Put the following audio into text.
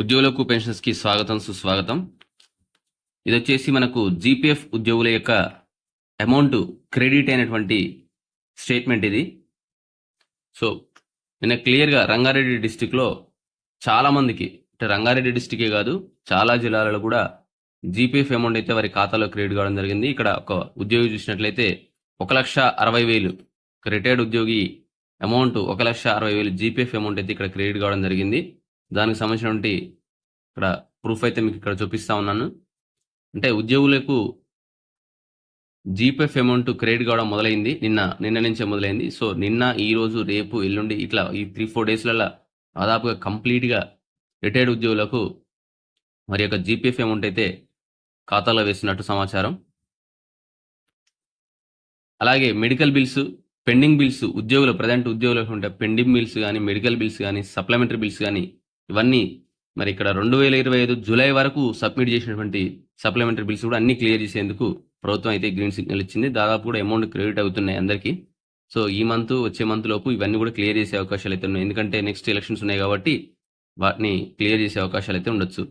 ఉద్యోగులకు పెన్షన్స్కి స్వాగతం సుస్వాగతం. ఇది వచ్చేసి మనకు జీపీఎఫ్ ఉద్యోగుల యొక్క అమౌంట్ క్రెడిట్ అయినటువంటి స్టేట్మెంట్ ఇది. సో నిన్న క్లియర్గా రంగారెడ్డి డిస్టిక్లో చాలామందికి అంటే రంగారెడ్డి డిస్టికే కాదు చాలా జిల్లాలలో కూడా జీపీఎఫ్ అమౌంట్ అయితే వారి ఖాతాలో క్రెడిట్ కావడం జరిగింది. ఇక్కడ ఒక ఉద్యోగి చూసినట్లయితే ఒక లక్ష అరవై వేలు రిటైర్డ్ ఉద్యోగి అమౌంట్ ఒక లక్ష అరవై వేలు జీపీఎఫ్ అమౌంట్ అయితే ఇక్కడ క్రెడిట్ కావడం జరిగింది. దానికి సంబంధించినటువంటి ఇక్కడ ప్రూఫ్ అయితే మీకు ఇక్కడ చూపిస్తా ఉన్నాను. అంటే ఉద్యోగులకు జీపీఎఫ్ అమౌంట్ క్రెడిట్ కావడం మొదలైంది. నిన్న నిన్న నుంచే మొదలైంది. సో నిన్న ఈ రోజు రేపు ఎల్లుండి ఇట్లా ఈ త్రీ ఫోర్ డేస్లలో దాదాపుగా కంప్లీట్గా రిటైర్డ్ ఉద్యోగులకు మరి యొక్క జీపీఎఫ్ అమౌంట్ అయితే ఖాతాలో వేసినట్టు సమాచారం. అలాగే మెడికల్ బిల్స్ పెండింగ్ బిల్స్ ఉద్యోగులు ప్రజెంట్ ఉద్యోగులకు ఉంటే పెండింగ్ బిల్స్ కానీ మెడికల్ బిల్స్ కానీ సప్లిమెంటరీ బిల్స్ కానీ ఇవన్నీ మరి ఇక్కడ రెండు వేల ఇరవై ఐదు జూలై వరకు సబ్మిట్ చేసినటువంటి సప్లిమెంటరీ బిల్స్ కూడా అన్ని క్లియర్ చేసేందుకు ప్రభుత్వం అయితే గ్రీన్ సిగ్నల్ ఇచ్చింది. దాదాపు కూడా అమౌంట్ క్రెడిట్ అవుతున్నాయి అందరికీ. సో ఈ మంత్ వచ్చే మంత్ లోపు ఇవన్నీ కూడా క్లియర్ చేసే అవకాశాలు అయితే ఉన్నాయి. ఎందుకంటే నెక్స్ట్ ఎలక్షన్స్ ఉన్నాయి కాబట్టి వాటిని క్లియర్ చేసే అవకాశాలు అయితే ఉండొచ్చు.